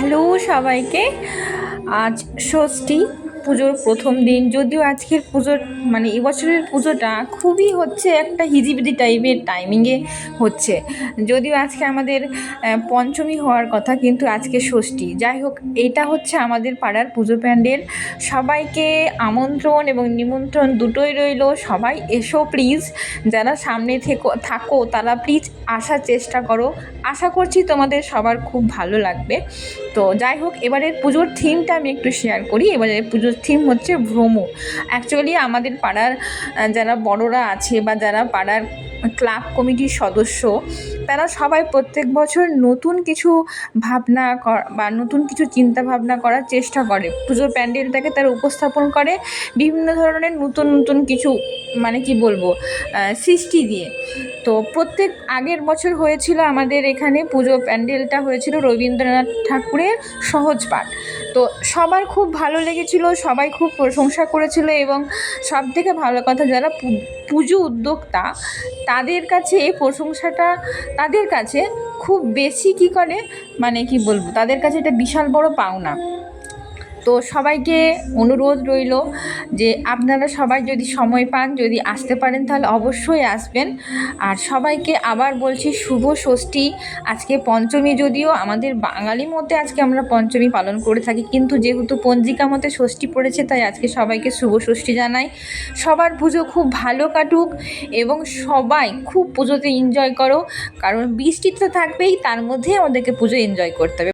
Hello সবাইকে। আজ ষষ্ঠী। পুজোর প্রথম দিন, যদিও আজকের পুজোর মানে এবছরের পুজোটা খুবই হচ্ছে একটা হিজিবিজি টাইপের টাইমিংয়ে হচ্ছে। যদিও আজকে আমাদের পঞ্চমী হওয়ার কথা, কিন্তু আজকে ষষ্ঠী। যাই হোক, এটা হচ্ছে আমাদের পাড়ার পুজো প্যান্ডেল। সবাইকে আমন্ত্রণ এবং নিমন্ত্রণ দুটোই রইল। সবাই এসো প্লিজ যারা সামনে থেকো, থাকো, তারা প্লিজ আসার চেষ্টা করো। আশা করছি তোমাদের সবার খুব ভালো লাগবে। তো যাই হোক, এবারের পুজোর থিমটা আমি একটু শেয়ার করি। এবারের পুজোর থিম হচ্ছে ভ্রম অ্যাকচুয়ালি আমাদের পাড়ার যারা বড়রা আছে বা যারা পাড়ার ক্লাব কমিটির সদস্য তারা সবাই প্রত্যেক বছর নতুন কিছু ভাবনা বা নতুন কিছু চিন্তা ভাবনা করার চেষ্টা করে। পুজোর প্যান্ডেলটাকে তারা উপস্থাপন করে বিভিন্ন ধরনের নতুন নতুন কিছু মানে কি বলব সৃষ্টি দিয়ে। তো প্রত্যেক আগের বছর হয়েছিল আমাদের এখানে পুজো প্যান্ডেলটা হয়েছিল রবীন্দ্রনাথ ঠাকুরের সহজ পাঠ। তো সবার খুব ভালো লেগেছিল, সবাই খুব প্রশংসা করেছিল এবং সব থেকে ভালো কথা, যারা পুজো উদ্যোক্তা, তাদের কাছে প্রশংসাটা তাদের কাছে খুব বেশি কি করে মানে কি বলব, তাদের কাছে এটা বিশাল বড় পাওনা। তো সবাইকে অনুরোধ রইল যে আপনারা সবাই যদি সময় পান, যদি আসতে পারেন তাহলে অবশ্যই আসবেন। আর সবাইকে আবার বলছি, শুভ ষষ্ঠী। আজকে পঞ্চমী যদিও আমাদের বাঙালি মতে আজকে আমরা পঞ্চমী পালন করে থাকি, কিন্তু যেহেতু পঞ্জিকা মতে ষষ্ঠী পড়েছে, তাই আজকে সবাইকে শুভ ষষ্ঠী জানাই। সবার পুজো খুব ভালো কাটুক এবং সবাই খুব পুজোতে এনজয় করো, কারণ বৃষ্টি তো থাকবেই, তার মধ্যে আমাদেরকে পুজো এনজয় করতে হবে।